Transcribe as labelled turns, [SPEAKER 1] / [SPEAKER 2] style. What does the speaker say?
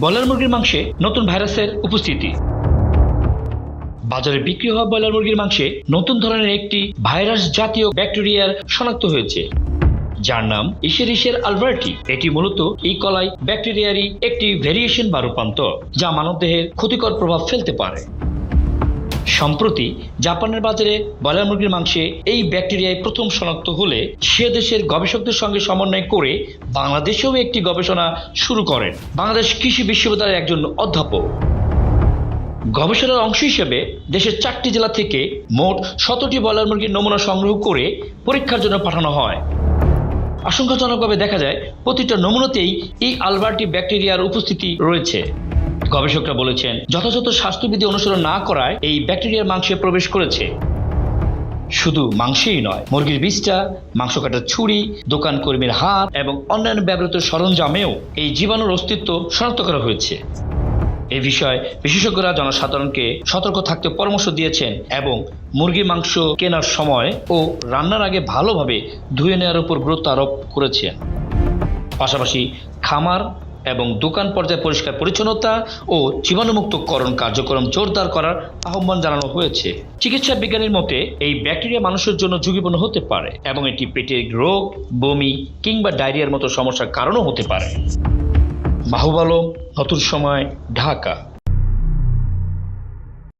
[SPEAKER 1] Broiler মুরগির মাংসে নতুন ভাইরাসের উপস্থিতি। বাজারে বিক্রি হওয়া ব্রয়লার মুরগির মাংসে নতুন ধরনের একটি ভাইরাস জাতীয় ব্যাকটেরিয়ার শনাক্ত হয়েছে। যার নাম ইসেরিসের আলভার্টি এটি মূলত এই কলাই ব্যাকটেরিয়ারই একটি ভেরিয়েশন বা রূপান্তর, যা মানবদেহের ক্ষতিকর প্রভাব ফেলতে পারে। সম্প্রতি জাপানের বাজারে ব্রয়লার মুরগির মাংসে এই ব্যাকটেরিয়ায় প্রথম শনাক্ত হলে সে দেশের গবেষকদের সঙ্গে সমন্বয় করে বাংলাদেশেও একটি গবেষণা শুরু করেন বাংলাদেশ কৃষি বিশ্ববিদ্যালয়ের একজন অধ্যাপক। গবেষণার অংশ হিসেবে দেশের চারটি জেলা থেকে মোট শতটি ব্রয়লার মুরগির নমুনা সংগ্রহ করে পরীক্ষার জন্য পাঠানো হয়। আশঙ্কাজনকভাবে দেখা যায়, প্রতিটা নমুনাতেই এই আলবার্টি ব্যাকটেরিয়ার উপস্থিতি রয়েছে। গবেষকরা বলেছেন, যথাযথ স্বাস্থ্যবিধি অনুসরণ না করায় এই ব্যাকটেরিয়ার মাংসে প্রবেশ করেছে। শুধু মাংসেই নয়, মুরগির বিষটা মাংস কাটার ছুরি, দোকান কর্মীর হাত এবং অন্যান্য ব্যবহৃত সরঞ্জামেও এই জীবাণুর অস্তিত্ব শনাক্ত করা হয়েছে। এ বিষয়ে বিশেষজ্ঞরা জনসাধারণকে সতর্ক থাকতে পরামর্শ দিয়েছেন এবং মুরগির মাংস কেনার সময় ও রান্নার আগে ভালোভাবে ধুয়ে নেওয়ার উপর গুরুত্ব আরোপ করেছেন। পাশাপাশি খামার এবং দোকান পর্যায়ে পরিষ্কার পরিচ্ছন্নতা ও জীবাণুমুক্তকরণ কার্যক্রম জোরদার করার আহ্বান জানানো হয়েছে। চিকিৎসা বিজ্ঞানীর মতে, এই ব্যাকটেরিয়া মানুষের জন্য ঝুঁকিপূর্ণ হতে পারে এবং এটি পেটের রোগ, বমি কিংবা ডায়রিয়ার মতো সমস্যার কারণও হতে পারে। মাহবুব আলম নতুন সময়, ঢাকা।